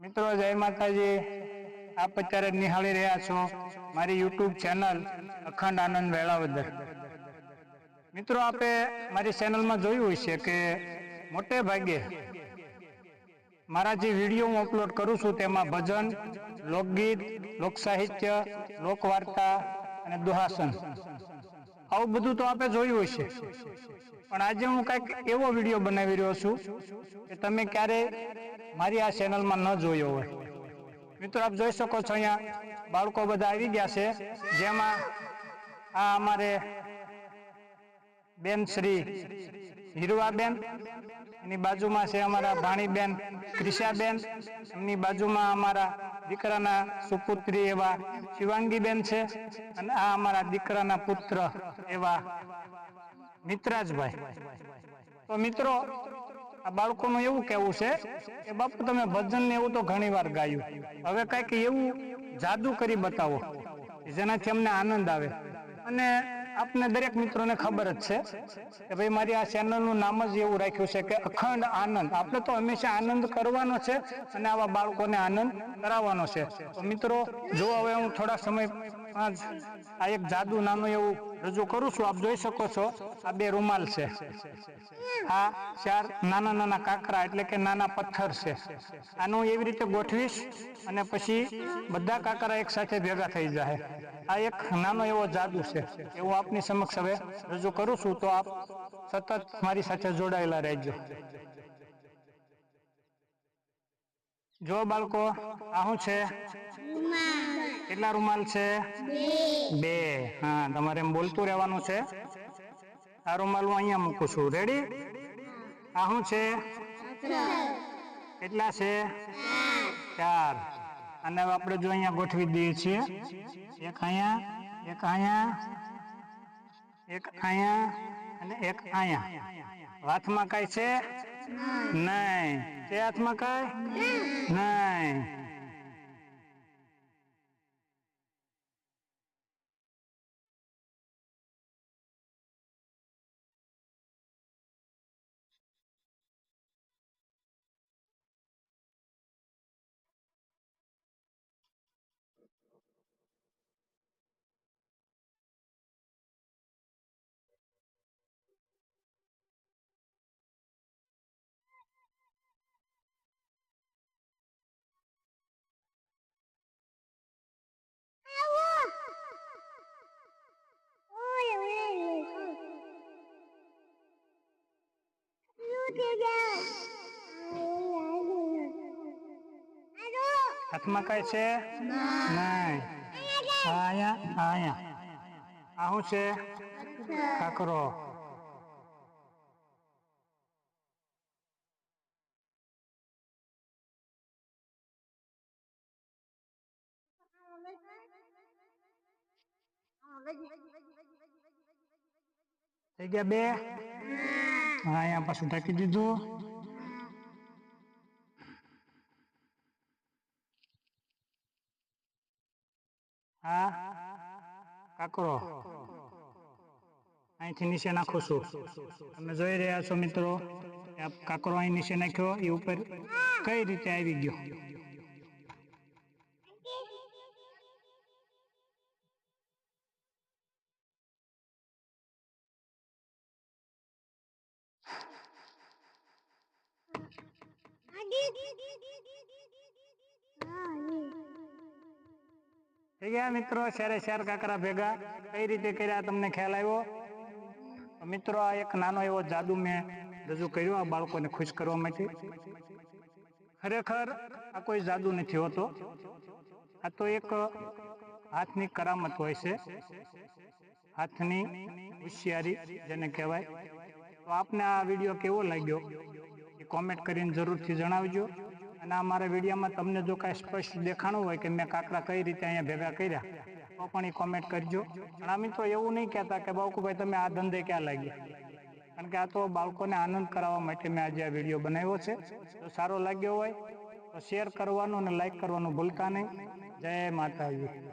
મિત્રો, જય માતાજી. આપ અત્યારે નિહાળી રહ્યા છો મારી યુટ્યુબ ચેનલ અખંડ આનંદ વેળાવદર મિત્રો, આપે મારી ચેનલમાં જોયું હશે કે મોટે ભાગે મારા જે વીડિયો હું અપલોડ કરું છું તેમાં ભજન, લોકગીત, લોકસાહિત્ય, લોકવાર્તા અને દુહાસન. આવું બધું તો આપણે જોયું હશે. પણ આજે હું કંઈક એવો વીડિયો બનાવી રહ્યો છું કે તમે ક્યારે મારી આ ચેનલમાં ન જોયો હોય. મિત્રો, આપ જોઈ શકો છો અહીંયા બાળકો બધા આવી ગયા છે, જેમાં આ અમારે બેન શ્રી હીરવાબેન એની બાજુમાં છે અમારા ભાણીબેન ક્રિષાબેન એમની બાજુમાં અમારા દીકરાના સુપુત્રી એવા શિવાંગીબેન છે અને આ અમારા દીકરાના પુત્ર એવા મિત્રાજભાઈ. તો મિત્રો, આ બાળકોનું એવું કેવું છે કે, બાપુ, તમે ભજન ને એવું તો ઘણી વાર ગાયું. હવે કંઈક એવું જાદુ કરી બતાવો જેનાથી અમને આનંદ આવે. અને આપને દરેક મિત્રોને ખબર જ છે કે ભાઈ મારી આ ચેનલનું નામ જ એવું રાખ્યું છે કે અખંડ આનંદ. આપણે તો હંમેશા આનંદ કરવાનો છે અને આવા બાળકોને આનંદ કરાવવાનો છે. તો મિત્રો, જો હવે હું થોડા સમય આ એક જાદુ નાનું એવું રજૂ કરું છું. આપ જોઈ શકો છો, આ બે રૂમાલ છે. આ ચાર નાના નાના કાંકરા એટલે કે નાના પથ્થર છે. આનું એવી રીતે ગોઠવીશ અને પછી બધા કાંકરા એક સાથે ભેગા થઈ જાય. આ એક નાનો એવો જાદુ છે. એવું આપની સમક્ષ હવે રજૂ કરું છું. તો આપ સતત મારી સાથે જોડાયેલા રહેજો. જો બાળકો, આ શું છે? કેટલા રૂમાલ છે? બે. હા તમારે એમ બોલતું રહેવાનું છે. આ રૂમાલ હું અહીંયા મૂકું છું. રેડી આ શું છે? કેટલા છે? ચાર. અને હવે આપણે જો અહીંયા ગોઠવી દઈએ છીએ. એક અહીંયા એક અહીંયા એક અહીંયા અને એક અહીંયા. હાથમાં કઈ છે? નહીં. તે હાથમાં કઈ? નહીં હાથમાં કઈ છે? નહીં. આ અહીંયા આ શું છે? કાકરો થઈ ગયા બે? અહીંયા પાછું ઢાંકી દીધું. હા, કાકરો. અહીંથી નીચે નાખું છું. તમે જોઈ રહ્યા છો મિત્રો કાકરો અહીં નીચે નાખ્યો, એ ઉપર કઈ રીતે આવી ગયો? થઈ મિત્રો, શેરે શેર કાકરા ભેગા, કઈ રીતે કર્યા તમને ખ્યાલ આવ્યો? મિત્રો, આ એક નાનો એવો જાદુ મેં રજૂ કર્યો આ બાળકોને ખુશ કરવા માટે. ખરેખર આ કોઈ જાદુ નથી હોતો. આ તો એક હાથની કરામત હોય છે. હાથની હોશિયારી જેને કહેવાય. તો આપને આ વીડિયો કેવો લાગ્યો? કોમેન્ટ કરીને જરૂરથી જણાવજો. અને આ મારા વિડીયોમાં તમને જો કાંઈ સ્પષ્ટ દેખાણું હોય કે મેં કાકડા કઈ રીતે અહીંયા ભેગા કર્યા, તો પણ એ કોમેન્ટ કરજો. પણ અમે તો એવું નહીં કહેતા કે બાવકુભાઈ તમે આ ધંધે ક્યાં લાગ્યા? કારણ કે આ તો બાળકોને આનંદ કરાવવા માટે મેં આજે આ વીડિયો બનાવ્યો છે. તો સારો લાગ્યો હોય, તો શેર કરવાનું અને લાઈક કરવાનું ભૂલતા નહીં. જય માતાજી.